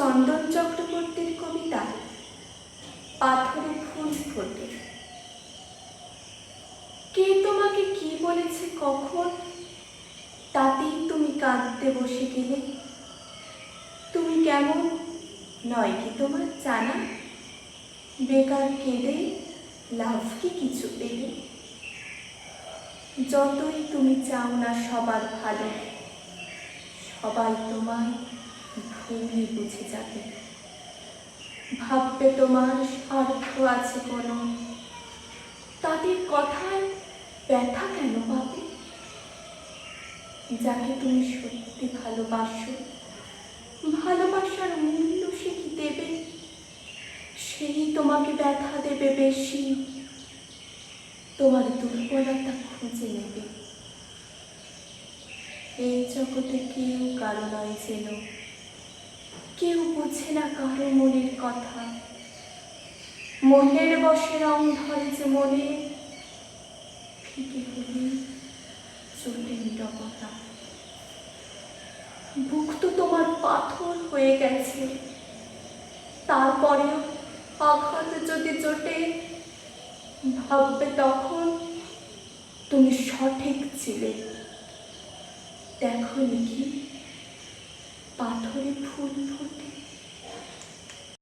চন্দন চক্রবর্তীর কবিতা, পাথরে ফুল ফোটে। কে তোমাকে কি বলেছে কখন? তাতেই তুমি কাঁদতে বসে গেলে। তুমি কেমন? নয় কি তোমার জানা? বেকার কেঁদে লাভ কি কিছু পেলে? যতই তুমি চাও না সবার ভালো, সবাই তোমায় ভুলই বুঝে যাবে। ভাববে তোমার স্বার্থ আছে কোনো। তাদের কথায় ব্যথা কেন পাবে? যাকে তুমি সত্যি ভালোবাসো, ভালোবাসার মূল্য সে কি দেবে? সেই তোমাকে ব্যথা দেবে বেশি। তোমার দুর্বলতা খুঁজে নেবে। এই জগতে কেউ কারও নয় যেন। কেউ বোঝে না কারও মনের কথা। মোহের বসে রং ধরে যে মনে ফিকে হলে চলে নিরবতা বুক তো তোমার পাথর হয়ে গেছে। তারপরেও আঘাত যদি জোটে, ভাববে তখন তুমি সঠিক ছিলে। দেখো কি পাথরে ফুল